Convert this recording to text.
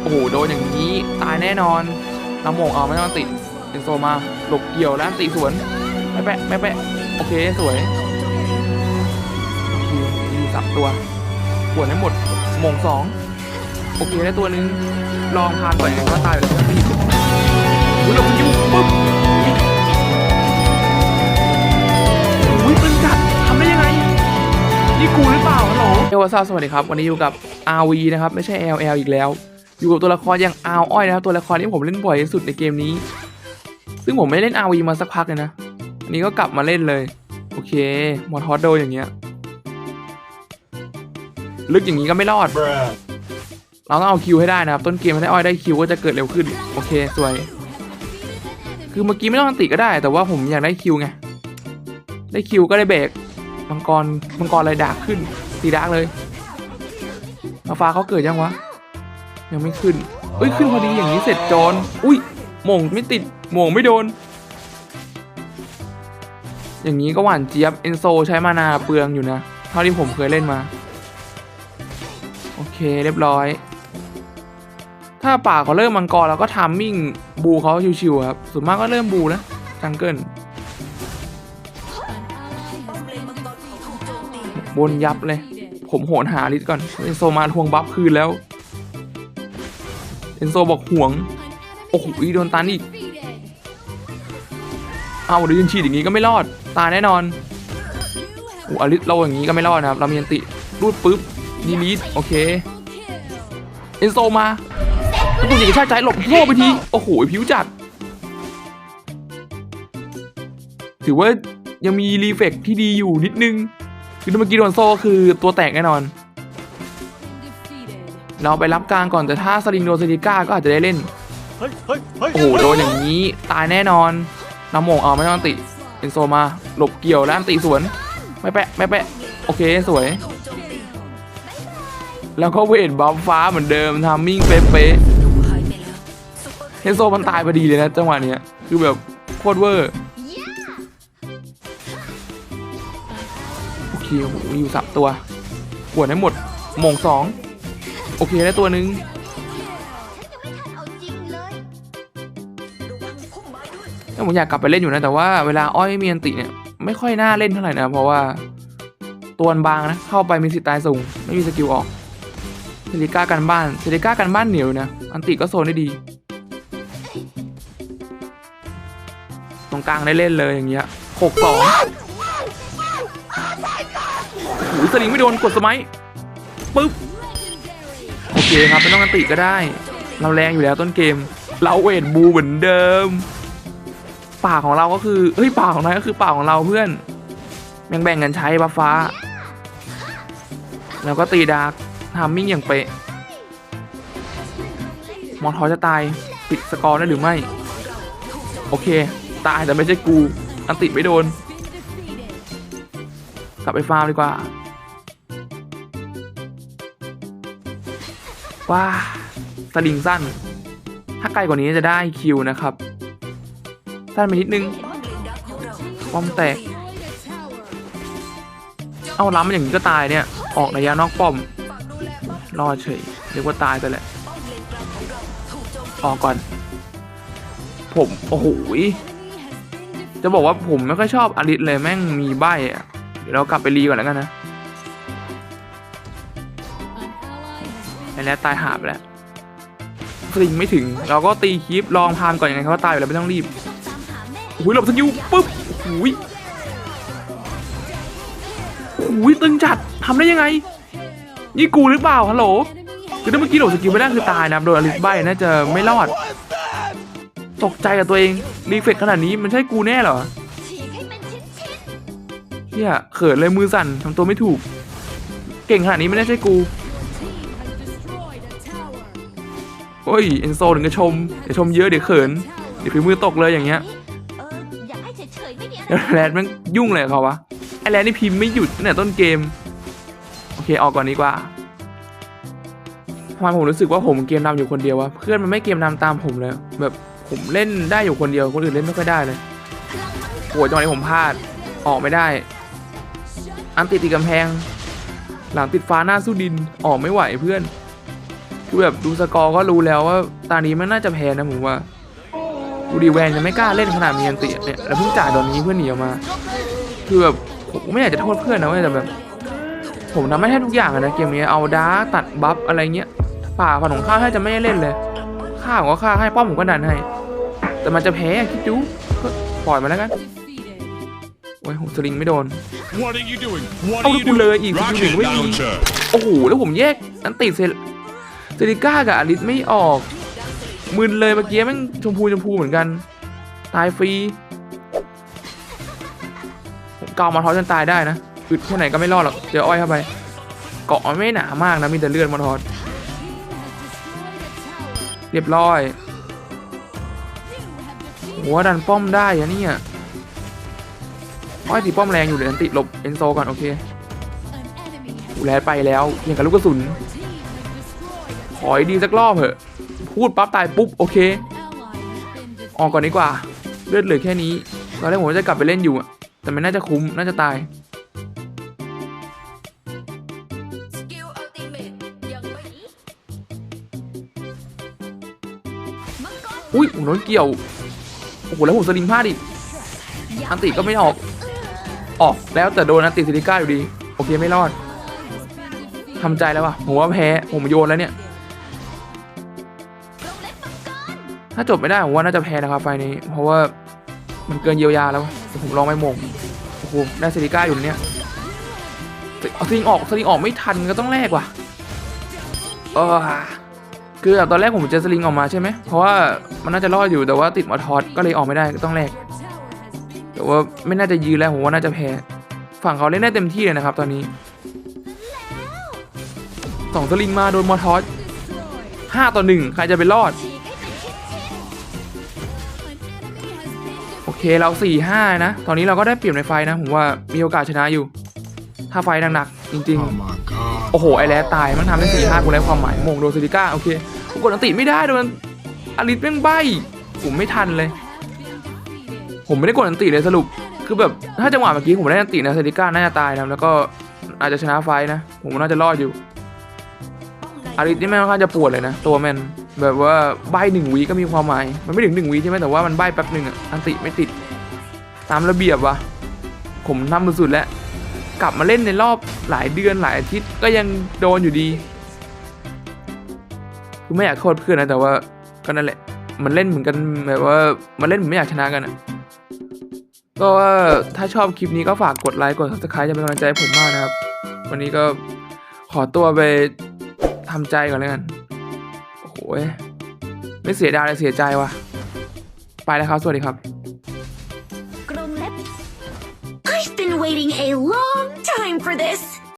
โอ้โหโดนอย่างนี้ตายแน่นอนน้ำโมงเอาไม่ต้องติดเอ็นโซมาหลบเกี่ยวแล้วตีสวนไม่แปะไม่แปะโอเคสวยคิวคิวสับตัวปวดให้หมดโมงสองโอเคได้ตัวหนึ่งลองพานต่อยก็ตายไปแล้วพี่อุ้ยหลบคิวปุ๊บอุ้ยตึงจัดทำได้ยังไง นี่กูหรือเปล่าฮัลโหลเอวาซาสวัสดีครับ วันนี้อยู่กับ RV นะครับ ไม่ใช่ LL อีกแล้ว อยู่กับตัวละครอย่างอาวอ้อยนะครับตัวละครที่ผมเล่นบ่อยที่สุดในเกมนี้ ซึ่งผมไม่เล่น RV มาสักพักเลยนะ อันนี้ก็กลับมาเล่นเลย โอเคมอทอสโดอย่างเงี้ย ลึกอย่างนี้ก็ไม่รอด เราต้องเอาคิวให้ได้นะครับ ต้นเกมถ้าได้อ้อยได้คิวก็จะเกิดเร็วขึ้น โอเคสวย คือเมื่อกี้ไม่ต้องอันติก็ได้ แต่ว่าผมอยากได้คิวไง ได้คิวก็ได้เบรก มังกร มังกรอะไรดาร์กขึ้นตีดาร์กเลยมาฟ้าเขาเกิดยังวะ ยังไม่ขึ้นเอ้ยขึ้นพอดีอย่างนี้เสร็จโจรอุ้ยหม่งไม่ติดหม่งไม่โดน อย่างนี้ก็หวานเจี๊ยบเอนโซใช้มานาเปลืองอยู่นะ เท่าที่ผมเคยเล่นมา โอเคเรียบร้อย ถ้าป่าเขาเริ่มมังกรแล้วก็ทามมิ่งบูเขาชิวๆครับส่วนมากก็เริ่มบูแล้วจังเกิลบนยับเลย ผมโหนหาลิสก่อนเอนโซมาทวงบัฟคืนแล้ว เอนโซบอกห่วง โอ้โหโดนตันอีก เอาเดินฉีดอย่างนี้ก็ไม่รอด ตายแน่นอนโอ้อลิสเราอย่างนี้ก็ไม่รอดนะครับ เรามีอันติรูดปุ๊บดีลีทโอเค เอนโซมาตัวหญิงชาติใจหลบโล่ไปที โอ้โหผิวจัด ถือว่ายังมีรีเฟกที่ดีอยู่นิดนึง คือเมื่อกี้โดนโซ่คือตัวแตกแน่นอน เราไปรับกลางก่อนแต่ถ้าสลิงโดนซาดิก้าก็อาจจะได้เล่นเฮ้ยเฮ้ยเฮ้ยโอ้โหโดนอย่างนี้ตายแน่นอนน้ำโมงเอาไม่ต้องติเอนโซมาหลบเกี่ยวแล้วอันติสวน ไม่แปะไม่แปะโอเคสวย แล้วก็เวทบัฟฟ้าเหมือนเดิมทามมิ่งเป๊ะๆเอนโซมันตายพอดีเลยนะจังหวะเนี้ยคือแบบโคตรเวอร์โอเคโอ้โหอยู่สับตัวปวดให้หมดโมงสอง โอเคได้ตัวหนึ่งแต่ผมอยากกลับไปเล่นอยู่นะแต่ว่าเวลาอ้อยมีอันติเนี่ยไม่ค่อยน่าเล่นเท่าไหร่นะเพราะว่าตัวมันบางนะเข้าไปมีสิทธิ์ตายสูง ไม่มีสกิลออกเซริก้ากันบ้านเซริก้ากันบ้านเหนียวอยู่นะอันติก็โซนได้ดี ตรงกลางได้เล่นเลยอย่างเงี้ยหกสองโอ้โหสลิงไม่โดนกดสมัยปึ๊บ โอเคครับไม่ต้องอันติก็ได้ เราแรงอยู่แล้วต้นเกม เราเวทบูเหมือนเดิมป่าของเราก็คือเฮ้ยป่าของนายก็คือป่าของเราเพื่อนแบ่งแบ่งกันใช้บัฟฟ้า แล้วก็ตีดาร์กทามมิ่งอย่างเป๊ะมอทอจะตายปิดสกอร์ได้หรือไม่ โอเค ตายแต่ไม่ใช่กู อันติไม่โดน กลับไปฟาร์มดีกว่า ว้าสลิงสั้น ถ้าไกลกว่านี้จะได้คิวนะครับ สั้นไปนิดนึงป้อมแตก เอาล้ำมันอย่างนี้ก็ตายเนี่ย ออกระยะนอกป้อม รอดเฉยเรียกว่าตายไปแหละ ออกก่อน ผม โอ้โหจะบอกว่าผมไม่ค่อยชอบอลิสเลยแม่งมีใบอะเดี๋ยวเรากลับไปรีก่อนแล้วกันนะ อ้แล้วตายหาไปแล้วสลิงไม่ถึง เราก็ตีคลิปลองพามก่อนยังไงเขาก็ตายอยู่แล้วไม่ต้องรีบโอ้โหหลบสกิลปุ๊บโอ้โหยโอ้โหยตึงจัดทำได้ยังไง นี่กูหรือเปล่าฮัลโหลคือถ้าเมื่อกี้หลบสกิลไม่ได้คือตายนะโดนอลิสใบน่าจะไม่รอด ตกใจกับตัวเองรีเฟกขนาดนี้มันใช่กูแน่เหรอเฮียเขินเลยมือสั่นทำตัวไม่ถูก เก่งขนาดนี้ไม่ได้ใช่กู อ้ยเอนโซถึงจะชมเดี๋ยวชมเยอะเดี๋ยวเขินเดี๋ยวฝีมือตกเลยอย่างเงี้ยเอออยากให้เฉยๆไม่มีอะไรแล้วแรดมันยุ่งเลยกับเขาวะไอแรดนี่พิมพ์ไม่หยุดตั้งแต่ต้นเกมโอเคออกก่อนดีกว่าทำไมผมรู้สึกว่าผมเกมนำอยู่คนเดียววะเพื่อนมันไม่เกมนำตามผมเลยแบบผมเล่นได้อยู่คนเดียวคนอื่นเล่นไม่ค่อยได้เลยโหจังหวะนี้ผมพลาดออกไม่ได้ อันติดติดกำแพง หลังติดฟ้าหน้าสู้ดินออกไม่ไหวเพื่อน คือแบบดูสกอร์ก็รู้แล้วว่าตานี้มันน่าจะแพ้นะผมว่าดูดีแวนจะไม่กล้าเล่นขนาดมีอันติเนี่ยแล้วเพิ่งจ่ายตอนนี้เพื่อนหนีออกมา คือแบบผมไม่อยากจะโทษเพื่อนนะเว้ยแต่แบบ ผมทำให้แทบทุกอย่างอะนะเกมนี้เอาดาร์กตัดบัฟอะไรเงี้ยป่าฝันของข้าแทบจะไม่ได้เล่นเลยข้าผมก็ฆ่าให้ป้อมผมก็ดันให้ แต่มันจะแพ้อะคิดดูก็ปล่อยมาแล้วกันโอ้ยผมสลิงไม่โดน What are you doing? What เอา are ลู you กกู doing? เลยอีกคิวหนึ่ง Rocket ไม่มี launcher. โอ้โหแล้วผมแยกอันติเซ เซริก้ากับอลิสไม่ออกมึนเลยเมื่อกี้แม่งชมพูชมพูเหมือนกัน ตายฟรีผมเกามาทอสจนตายได้นะอึดแค่ไหนก็ไม่รอดหรอกเจออ้อยเข้าไป เกาะไม่หนามากนะมีแต่เลือดมาทอสเรียบร้อยหัวดันป้อมได้อะเนี่ยอ้อยตีป้อมแรงอยู่เลยอันติหลบเอนโซก่อนโอเคกูแลไปแล้วอย่างกับลูกกระสุน ขอให้ดีสักรอบเถอะ พูดปั๊บตายปุ๊บโอเค ออกก่อนดีกว่า เลือดเหลือแค่นี้ตอนแรกผมจะกลับไปเล่นอยู่อะแต่มันน่าจะคุ้มน่าจะตายอุ้ยผมโดนเกี่ยว โอ้โหแล้วผมสลิงพลาดอีกอันติก็ไม่ออก ออกแล้วแต่โดนอันติซิลิก้าอยู่ดี โอเคไม่รอดทำใจแล้วว่ะผมว่าแพ้ ผมโยนแล้วเนี่ย ถ้าจบไม่ได้ผมว่าน่าจะแพ้นะครับไฟนี้ เพราะว่ามันเกินเยียวยาแล้วผมลองไปหมงโอ้โหได้ซิลิก้าอยู่เนี่ยเอาสลิงออกสลิงออกไม่ทันก็ต้องแลกว่ะเออคือตอนแรกผมจะสลิงออกมาใช่ไหมเพราะว่ามันน่าจะรอดอยู่แต่ว่าติดมอทอสก็เลยออกไม่ได้ก็ต้องแลกแต่ว่าไม่น่าจะยืนแล้วผมว่าน่าจะแพ้ฝั่งเขาเล่นได้เต็มที่เลยนะครับ ตอนนี้สองสลิงมาโดนมอทอสห้าต่อหนึ่งใครจะไปรอด เคเราสี่ห้านะ ตอนนี้เราก็ได้เปรียบในไฟนะ ผมว่ามีโอกาสชนะอยู่ ถ้าไฟหนักๆจริง Oh my god. ๆโอ้โห ไอแลตาย มันทำได้สี่ห้ากูได้ความหมายโมงโดนซิลิก้า โอเคกูกดอันติไม่ได้โดนอลิสแม่งใบผมไม่ทันเลย ผมไม่ได้กดอันติเลยสรุป คือแบบถ้าจังหวะเมื่อกี้ผมได้อันตินะซิลิก้าน่าจะตายนะแล้วก็อาจจะชนะไฟนะ ผมน่าจะรอดอยู่อลิสนี่แม่งค่อนข้างจะปวดเลยนะ ตัวแมน แบบว่าใบหนึ่งวีก็มีความหมาย มันไม่ถึงหนึ่งวีใช่ไหมแต่ว่ามันใบแป๊บหนึ่งอะอันติไม่ติด ตามระเบียบวะผมทำสุดๆแล้ว กลับมาเล่นในรอบหลายเดือนหลายอาทิตย์ก็ยังโดนอยู่ดีคือไม่อยากโทษเพื่อนนะแต่ว่าก็นั่นแหละ มันเล่นเหมือนกันแบบว่ามันเล่นเหมือนไม่อยากชนะกันอะก็ว่าถ้าชอบคลิปนี้ก็ฝากกดไลค์กด subscribe จะเป็นกำลังใจให้ผมมากนะครับ วันนี้ก็ขอตัวไปทำใจก่อนแล้วกัน ไม่เสียดายเลยเสียใจว่ะ ไปแล้วครับ สวัสดีครับ